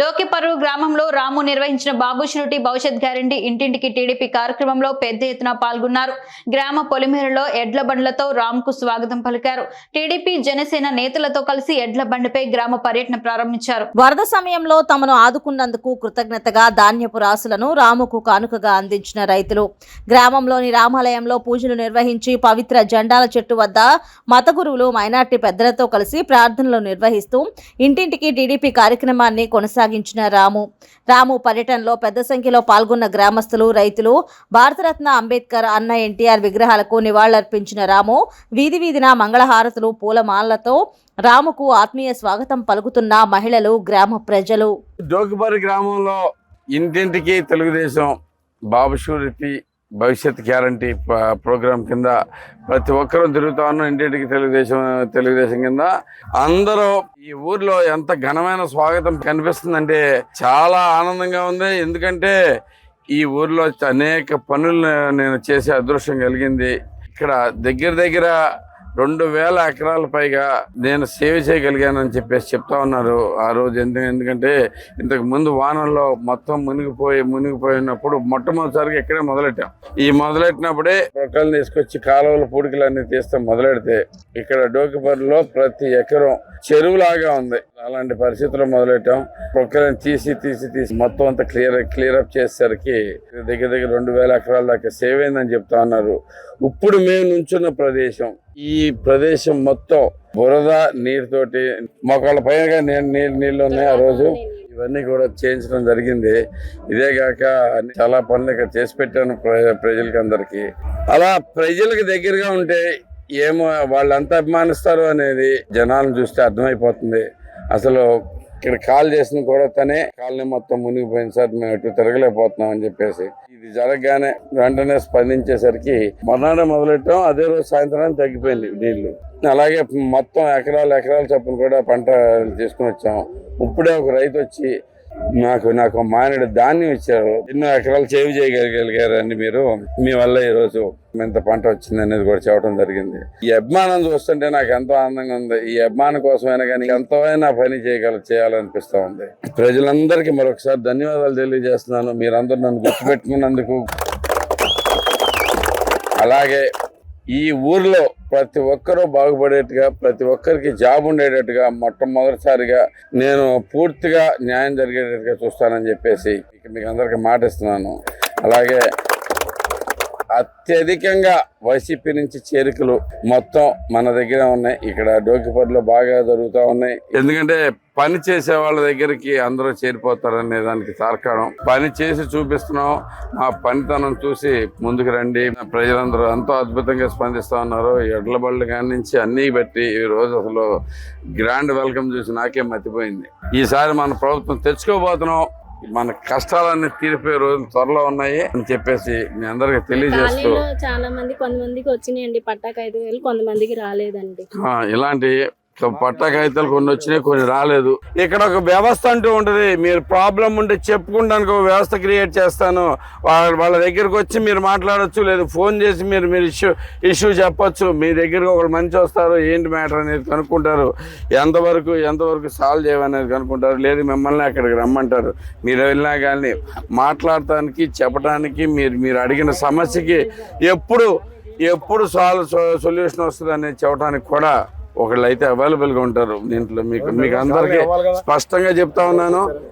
డోకిపర్రు గ్రామంలో రాము నిర్వహించిన బాబు షురుటి భవిష్యత్ గ్యారంటీ ఇంటింటికి టీడీపీ కార్యక్రమంలో పెద్ద ఎత్తున పాల్గొన్నారు. గ్రామ పొలిమేరలో ఎడ్ల బండ్లతో రామ్కు స్వాగతం పలికారు. టీడీపీ జనసేన నేతలతో కలిసి ఎడ్ల బండిపై గ్రామ పర్యటన ప్రారంభించారు. వరద సమయంలో తమను ఆదుకున్నందుకు కృతజ్ఞతగా ధాన్యపు రాసులను రాముకు కానుకగా అందించిన రైతులు. గ్రామంలోని రామాలయంలో పూజలు నిర్వహించి పవిత్ర జెండాల చెట్టు వద్ద మత గురువులు మైనార్టీ పెద్దలతో కలిసి ప్రార్థనలు నిర్వహిస్తూ ఇంటింటికి టీడీపీ కార్యక్రమాన్ని కొనసాగించిన రాము. రాము పర్యటనలో పెద్ద సంఖ్యలో పాల్గొన్న గ్రామస్తులు రైతులు భారతరత్న అంబేద్కర్ అన్న ఎన్టీఆర్ విగ్రహాలకు నివాళులర్పించిన రాము వీధి వీధిన మంగళహారతులు పూలమాలతో రాముకు ఆత్మీయ స్వాగతం పలుకుతున్న మహిళలు గ్రామ ప్రజలు. గ్రామంలో ఇంటింటికి తెలుగుదేశం బాబు షూరిటీ భవిష్యత్ గ్యారంటీ ప- ప్రోగ్రాం కింద ప్రతి ఒక్కరూ తిరుగుతా ఉన్నాం. ఇంటింటికి తెలుగుదేశం తెలుగుదేశం కింద. అందరూ ఈ ఊర్లో ఎంత ఘనమైన స్వాగతం కనిపిస్తుందంటే చాలా ఆనందంగా ఉంది. ఎందుకంటే ఈ ఊర్లో అనేక పనులు నేను చేసే అదృష్టం కలిగింది. ఇక్కడ దగ్గర దగ్గర రెండు వేల ఎకరాల పైగా నేను సేవ చేయగలిగానని చెప్పేసి చెప్తా ఉన్నారు ఆ రోజు. ఎందుకు ఎందుకంటే ఇంతకు ముందు వానల్లో మొత్తం మునిగిపోయి మునిగిపోయినప్పుడు మొట్టమొదటిసారిగా ఇక్కడే మొదలెట్టాం. ఈ మొదలెట్టినప్పుడే మొక్కలు తీసుకొచ్చి కాలువల అన్ని తీస్తే మొదలెడితే ఇక్కడ డోకిపల్లిలో ప్రతి ఎకరం చెరువులాగా ఉంది. అలాంటి పరిస్థితుల్లో మొదలెట్టాం. ప్రొక్కలను తీసి తీసి తీసి మొత్తం అంతా క్లియర్ క్లియర్ అప్ చేసేసరికి దగ్గర దగ్గర రెండు వేల ఎకరాల దాకా సేవ్ అయిందని చెప్తా ఉన్నారు ఇప్పుడు మేము నుంచున్న ప్రదేశం ఈ ప్రదేశం మొత్తం బురద నీరుతోటి మొక్కల పైన నీళ్ళు నీళ్ళు ఉన్నాయి ఆ రోజు. ఇవన్నీ కూడా చేయించడం జరిగింది. ఇదే కాక చాలా పనులు ఇక్కడ చేసి పెట్టాను ప్రజలకి అందరికి. అలా ప్రజలకు దగ్గరగా ఉంటే ఏమో వాళ్ళు ఎంత అభిమానిస్తారు అనేది జనాలను చూస్తే అర్థమైపోతుంది. అసలు ఇక్కడ కాల్ చేసిన కూడా తనే కాలనీ మొత్తం మునిగిపోయింది సార్ మేము ఎటు తిరగలేకపోతున్నాం అని చెప్పేసి. ఇది జరగగానే వెంటనే స్పందించేసరికి మర్నాడే మొదలెట్టాం అదే రోజు సాయంత్రానికి తగ్గిపోయింది నీళ్ళు. అలాగే మొత్తం ఎకరాలు ఎకరాలు చొప్పున కూడా పంట తీసుకుని వచ్చాం. ఇప్పుడే ఒక రైతు వచ్చి నాకు నాకు మానేడు ధాన్యం ఇచ్చారు. ఎన్నో ఎకరాలు సేవ్ చేయగలిగారండి మీరు మీ వల్ల ఈరోజు రోజు ఇంత పంట వచ్చింది అనేది కూడా చెప్పడం జరిగింది. ఈ అభిమానం చూస్తుంటే నాకు ఎంతో ఆనందంగా ఉంది. ఈ అభిమానం కోసమైనా కానీ ఎంతైనా పని చేయగల చేయాలనిపిస్తూ ఉంది. ప్రజలందరికీ మరొకసారి ధన్యవాదాలు తెలియజేస్తున్నాను. మీరందరూ నన్ను గుర్తుపెట్టుకున్నందుకు. అలాగే ఈ ఊర్లో ప్రతి ఒక్కరూ బాగుపడేట్టుగా ప్రతి ఒక్కరికి జాబ్ ఉండేటట్టుగా మొట్టమొదటిసారిగా నేను పూర్తిగా న్యాయం జరిగేటట్టుగా చూస్తానని చెప్పేసి మీకు అందరికి మాట ఇస్తున్నాను అలాగే అత్యధికంగా వైసీపీ నుంచి చేరికలు మొత్తం మన దగ్గర ఉన్నాయి. ఇక్కడ డోకిపర్లో బాగా జరుగుతూ ఉన్నాయి. ఎందుకంటే పని చేసే వాళ్ళ దగ్గరికి అందరూ చేరిపోతారనే దానికి తార్కాణం. పని చేసి చూపిస్తున్నాం. ఆ పనితనం చూసి ముందుకు రండి. ప్రజలందరూ ఎంతో అద్భుతంగా స్పందిస్తూ ఉన్నారు. ఎడ్ల బళ్ళు నుంచి అన్నీ బట్టి ఈ రోజు అసలు గ్రాండ్ వెల్కమ్ చూసి నాకే మతిపోయింది. ఈసారి మన ప్రభుత్వం తెచ్చుకోబోతున్నాం. మన కష్టాలన్నీ తీరిపోయే రోజులు త్వరలో ఉన్నాయి అని చెప్పేసి మీ అందరికి తెలియజేస్తూ చాలా మంది కొంతమందికి వచ్చినాయండి పట్టాక ఐదు వేలు కొంతమందికి రాలేదండి. ఇలాంటి పట్టా కాగితాలు కొన్ని వచ్చినాయి కొన్ని రాలేదు. ఇక్కడ ఒక వ్యవస్థ అంటూ ఉంటది. మీరు ప్రాబ్లం ఉంటే చెప్పుకుంటానికి ఒక వ్యవస్థ క్రియేట్ చేస్తాను. వాళ్ళ వాళ్ళ దగ్గరకు వచ్చి మీరు మాట్లాడచ్చు లేదు ఫోన్ చేసి మీరు మీరు ఇష్యూ ఇష్యూ చెప్పచ్చు. మీ దగ్గరకు ఒకరు మంచి వస్తారు ఏంటి మ్యాటర్ అనేది కనుక్కుంటారు. ఎంతవరకు ఎంతవరకు సాల్వ్ చేయమనేది కనుక్కుంటారు. లేదు మిమ్మల్ని అక్కడికి రమ్మంటారు. మీరు వెళ్ళినా కానీ మాట్లాడటానికి చెప్పడానికి మీరు మీరు అడిగిన సమస్యకి ఎప్పుడు ఎప్పుడు సాల్వ్ సొల్యూషన్ వస్తుంది అనేది చెప్పడానికి కూడా ఒకళ్ళు అయితే అవైలబుల్గా ఉంటారు దీంట్లో. మీకు మీకు అందరికి స్పష్టంగా చెప్తా ఉన్నాను.